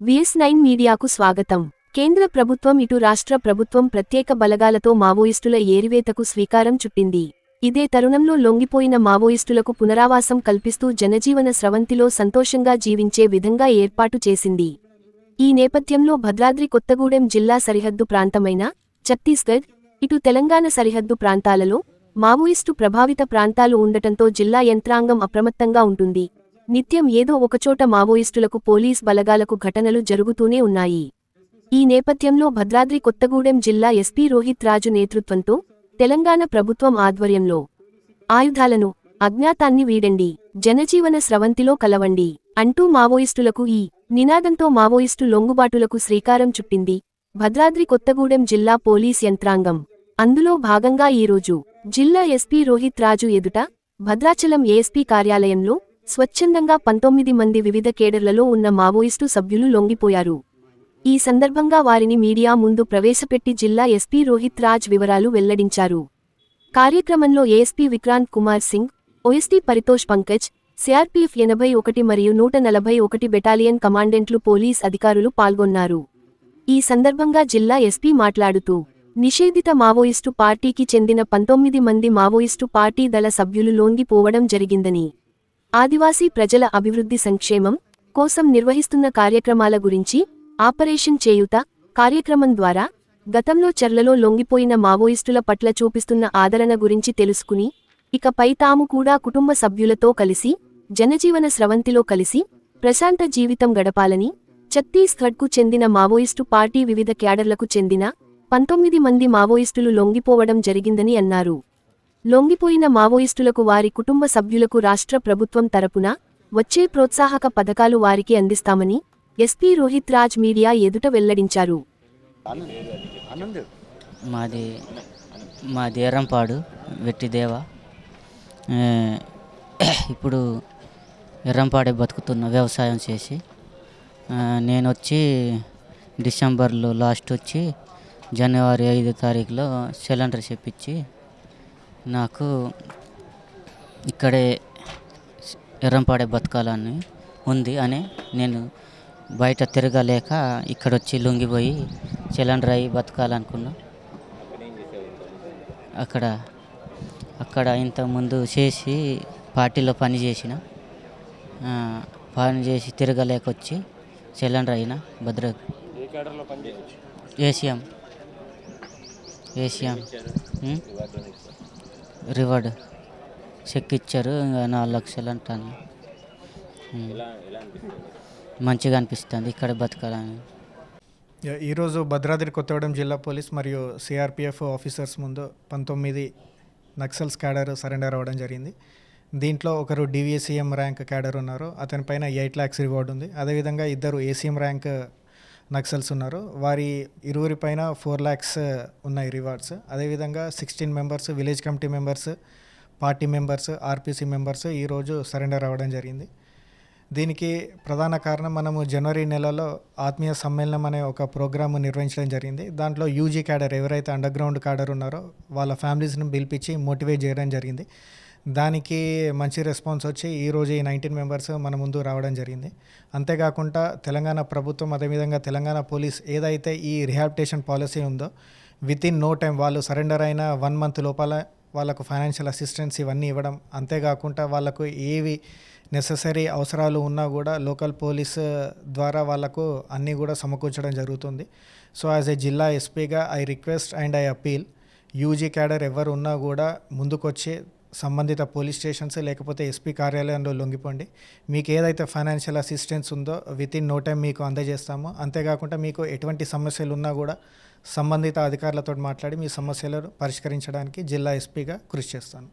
VS nine మీడియాకు స్వాగతం. కేంద్ర ప్రభుత్వం ఇటు రాష్ట్ర ప్రభుత్వం ప్రత్యేక బలగాలతో మావోయిస్టుల ఏరివేతకు స్వీకారం చుట్టింది. ఇదే తరుణంలో లొంగిపోయిన మావోయిస్టులకు పునరావాసం కల్పిస్తూ జనజీవన స్రవంతిలో సంతోషంగా జీవించే విధంగా ఏర్పాటు చేసింది. ఈ నేపథ్యంలో భద్రాద్రి కొత్తగూడెం జిల్లా సరిహద్దు ప్రాంతమైన ఛత్తీస్గఢ్ ఇటు తెలంగాణ సరిహద్దు ప్రాంతాలలో మావోయిస్టు ప్రభావిత ప్రాంతాలు ఉండటంతో జిల్లా యంత్రాంగం అప్రమత్తంగా ఉంటుంది. నిత్యం ఏదో ఒకచోట మావోయిస్టులకు పోలీస్ బలగాలకు ఘటనలు జరుగుతూనే ఉన్నాయి. ఈ నేపథ్యంలో భద్రాద్రి కొత్తగూడెం జిల్లా ఎస్పీ రోహిత్ రాజు నేతృత్వంతో తెలంగాణ ప్రభుత్వం ఆధ్వర్యంలో ఆయుధాలను అజ్ఞాతాన్ని వీడండి జనజీవన స్రవంతిలో కలవండి అంటూ మావోయిస్టులకు ఈ నినాదంతో మావోయిస్టు లొంగుబాటులకు శ్రీకారం చుట్టింది భద్రాద్రి కొత్తగూడెం జిల్లా పోలీస్ యంత్రాంగం. అందులో భాగంగా ఈరోజు జిల్లా ఎస్పీ రోహిత్ రాజు ఎదుట భద్రాచలం ఏఎస్పీ కార్యాలయంలో స్వచ్ఛందంగా పంతొమ్మిది మంది వివిధ కేడర్లలో ఉన్న మావోయిస్టు సభ్యులు లొంగిపోయారు. ఈ సందర్భంగా వారిని మీడియా ముందు ప్రవేశపెట్టి జిల్లా ఎస్పీ రోహిత్ రాజ్ వివరాలు వెల్లడించారు. కార్యక్రమంలో ASP Vikrant Kumar Singh OSD Paritosh Pankaj CRPF ఎనభై ఒకటి మరియు నూట నలభై ఒకటి బెటాలియన్ కమాండెంట్లు పోలీస్ అధికారులు పాల్గొన్నారు. ఈ సందర్భంగా జిల్లా ఎస్పీ మాట్లాడుతూ నిషేధిత మావోయిస్టు పార్టీకి చెందిన పంతొమ్మిది మంది మావోయిస్టు పార్టీ దళ సభ్యులు లొంగిపోవడం జరిగిందని ఆదివాసీ ప్రజల అభివృద్ధి సంక్షేమం కోసం నిర్వహిస్తున్న కార్యక్రమాల గురించి ఆపరేషన్ చేయుత కార్యక్రమం ద్వారా గతంలో చర్లలో లొంగిపోయిన మావోయిస్టుల పట్ల చూపిస్తున్న ఆదరణ గురించి తెలుసుకుని ఇకపై తాము కూడా కుటుంబ సభ్యులతో కలిసి జనజీవన స్రవంతిలో కలిసి ప్రశాంత జీవితం గడపాలని ఛత్తీస్గఢ్కు చెందిన మావోయిస్టు పార్టీ వివిధ క్యాడర్లకు చెందిన పంతొమ్మిది మంది మావోయిస్టులు లొంగిపోవడం జరిగిందని అన్నారు. లొంగిపోయిన మావోయిస్టులకు వారి కుటుంబ సభ్యులకు రాష్ట్ర ప్రభుత్వం తరపున వచ్చే ప్రోత్సాహక పథకాలు వారికి అందిస్తామని ఎస్పీ రోహిత్ రాజ్ మీడియా ఎదుట వెల్లడించారు. మాది మా దేరంపాడు వెట్టిదేవ. ఇప్పుడు ఎర్రంపాడే బతుకుతున్న వ్యవసాయం చేసి నేను వచ్చి డిసెంబర్లో లాస్ట్ వచ్చి జనవరి ఐదు తారీఖులో సిలిండర్ చెప్పించి నాకు ఇక్కడే ఎర్రంపాడే బతకాలని ఉంది అని నేను బయట తిరగలేక ఇక్కడ వచ్చి లొంగిపోయి సిలిండర్ అయ్యి బతకాలనుకున్నా. అక్కడ అక్కడ ఇంతకుముందు చేసి పార్టీలో పని చేసిన పని చేసి తిరగలేక వచ్చి సిలిండర్ అయిన Bhadra ACM. ACM? Reward cheque ఇచ్చారు ఇంకా నాలుగు లక్షలు అంటాను. మంచిగా అనిపిస్తుంది ఇక్కడ బతకాలని. యా, ఈరోజు భద్రాద్రి కొత్తగూడెం జిల్లా పోలీస్ మరియు సిఆర్పిఎఫ్ ఆఫీసర్స్ ముందు పంతొమ్మిది నక్సల్స్ క్యాడర్ సరెండర్ అవ్వడం జరిగింది. దీంట్లో ఒకరు డివిఎస్ఈఎం ర్యాంక్ క్యాడర్ ఉన్నారు అతని పైన ఎయిట్ ల్యాక్స్ రివార్డ్ ఉంది. అదేవిధంగా ఇద్దరు ఏసీఎం ర్యాంక్ నక్సల్స్ ఉన్నారు. వారి ఇరువురి పైన ఫోర్ ల్యాక్స్ ఉన్నాయి రివార్డ్స్. అదేవిధంగా sixteen members village committee members party members RPC members ఈరోజు సరెండర్ అవ్వడం జరిగింది. దీనికి ప్రధాన కారణం మనము జనవరి నెలలో ఆత్మీయ సమ్మేళనం అనే ఒక ప్రోగ్రామ్ నిర్వహించడం జరిగింది. దాంట్లో యూజీ క్యాడర్ ఎవరైతే అండర్ గ్రౌండ్ క్యాడర్ ఉన్నారో వాళ్ళ ఫ్యామిలీస్ని పిలిపించి మోటివేట్ చేయడం జరిగింది. దానికి మంచి రెస్పాన్స్ వచ్చి ఈరోజు ఈ నైన్టీన్ మెంబర్స్ మన ముందు రావడం జరిగింది. అంతేకాకుండా తెలంగాణ ప్రభుత్వం అదేవిధంగా తెలంగాణ పోలీస్ ఏదైతే ఈ రిహాబిటేషన్ పాలసీ ఉందో విత్ ఇన్ నో టైం వాళ్ళు సరెండర్ అయిన వన్ మంత్ లోపల వాళ్ళకు ఫైనాన్షియల్ అసిస్టెన్స్ ఇవన్నీ ఇవ్వడం అంతేకాకుండా వాళ్ళకు ఏవి నెససరీ అవసరాలు ఉన్నా కూడా లోకల్ పోలీస్ ద్వారా వాళ్ళకు అన్నీ కూడా సమకూర్చడం జరుగుతుంది. సో యాజ్ ఏ జిల్లా ఎస్పీగా I request and I appeal UG cadre ఎవరు ఉన్నా కూడా ముందుకొచ్చి సంబంధిత పోలీస్ స్టేషన్స్ లేకపోతే ఎస్పీ కార్యాలయంలో లొంగిపోండి. మీకు ఏదైతే ఫైనాన్షియల్ అసిస్టెన్స్ ఉందో విత్ ఇన్ నో టైం మీకు అందజేస్తాము. అంతేకాకుండా మీకు ఎటువంటి సమస్యలు ఉన్నా కూడా సంబంధిత అధికారులతో మాట్లాడి మీ సమస్యలను పరిష్కరించడానికి జిల్లా ఎస్పీగా కృషి చేస్తాను.